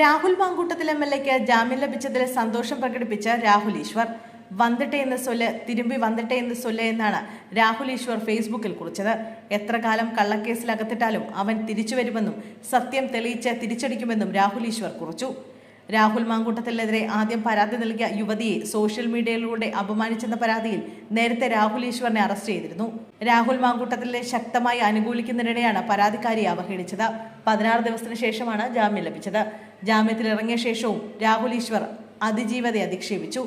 Rahul Mamkootathil M L എക്ക് ജാമ്യം ലഭിച്ചതിൽ സന്തോഷം പ്രകടിപ്പിച്ച രാഹുൽ ഈശ്വർ. വന്നിട്ടെ എന്ന് സൊല്ല് തിരുമ്പി വന്നിട്ടെ എന്ന് സൊല്ല് എന്നാണ് രാഹുൽ ഈശ്വർ ഫേസ്ബുക്കിൽ കുറിച്ചത്. എത്ര കാലം കള്ളക്കേസിൽ അകത്തിട്ടാലും അവൻ തിരിച്ചു വരുമെന്നും സത്യം തെളിയിച്ച് തിരിച്ചടിക്കുമെന്നും രാഹുൽ ഈശ്വർ കുറിച്ചു. രാഹുൽ മാങ്കൂട്ടത്തിനെതിരെ ആദ്യം പരാതി നൽകിയ യുവതിയെ സോഷ്യൽ മീഡിയയിലൂടെ അപമാനിച്ചെന്ന പരാതിയിൽ നേരത്തെ രാഹുൽ ഈശ്വറിനെ അറസ്റ്റ് ചെയ്തിരുന്നു. രാഹുൽ മാങ്കൂട്ടത്തിലെ ശക്തമായി അനുകൂലിക്കുന്നതിനിടെയാണ് പരാതിക്കാരിയെ അവഹേളിച്ചത്. പതിനാറ് ദിവസത്തിന് ശേഷമാണ് ജാമ്യം ലഭിച്ചത്. ജാമ്യത്തിൽ ഇറങ്ങിയ ശേഷവും രാഹുൽ ഈശ്വർ അതിജീവതയെ അധിക്ഷേപിച്ചു.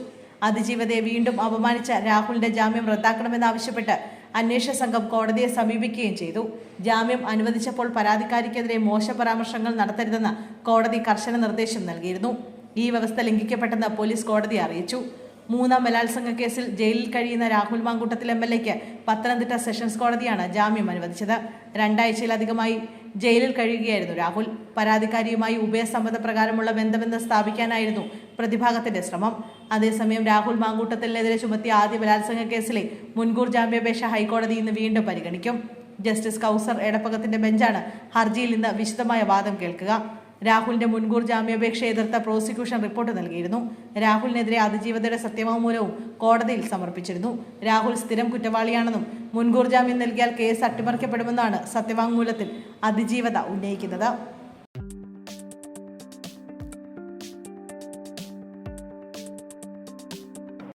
അതിജീവതയെ വീണ്ടും അപമാനിച്ച രാഹുലിന്റെ ജാമ്യം റദ്ദാക്കണമെന്നാവശ്യപ്പെട്ട് അന്വേഷണ സംഘം കോടതിയെ സമീപിക്കുകയും ചെയ്തു. ജാമ്യം അനുവദിച്ചപ്പോൾ പരാതിക്കാരിക്കെതിരെ മോശ പരാമർശങ്ങൾ നടത്തരുതെന്ന് കോടതി കർശന നിർദ്ദേശം നൽകിയിരുന്നു. ഈ വ്യവസ്ഥ ലംഘിക്കപ്പെട്ടെന്ന് പോലീസ് കോടതിയെ അറിയിച്ചു. മൂന്നാം ബലാത്സംഗ കേസിൽ ജയിലിൽ കഴിയുന്ന രാഹുൽ മാങ്കൂട്ടത്തിൽ എം എൽ എക്ക് പത്തനംതിട്ട സെഷൻസ് കോടതിയാണ് ജാമ്യം അനുവദിച്ചത്. രണ്ടാഴ്ചയിലധികമായി ജയിലിൽ കഴിയുകയായിരുന്നു രാഹുൽ. പരാതിക്കാരിയുമായി ഉഭയസമ്മത പ്രകാരമുള്ള ബന്ധമെന്ന് സ്ഥാപിക്കാനായിരുന്നു പ്രതിഭാഗത്തിന്റെ ശ്രമം. അതേസമയം രാഹുൽ മാങ്കൂട്ടത്തിനെതിരെ ചുമത്തിയ ആദ്യ ബലാത്സംഗ കേസിലെ മുൻകൂർ ജാമ്യാപേക്ഷ ഹൈക്കോടതി ഇന്ന് വീണ്ടും പരിഗണിക്കും. ജസ്റ്റിസ് കൗസർ എടപ്പകത്തിന്റെ ബെഞ്ചാണ് ഹർജിയിൽ നിന്ന് വിശദമായ വാദം കേൾക്കുക. രാഹുലിന്റെ മുൻകൂർ ജാമ്യാപേക്ഷ എതിർത്ത പ്രോസിക്യൂഷൻ റിപ്പോർട്ട് നൽകിയിരുന്നു. രാഹുലിനെതിരെ അതിജീവതയുടെ സത്യവാങ്മൂലവും കോടതിയിൽ സമർപ്പിച്ചിരുന്നു. രാഹുൽ സ്ഥിരം കുറ്റവാളിയാണെന്നും മുൻകൂർ ജാമ്യം നൽകിയാൽ കേസ് അട്ടിമറിക്കപ്പെടുമെന്നാണ് സത്യവാങ്മൂലത്തിൽ അതിജീവത ഉന്നയിക്കുന്നത്.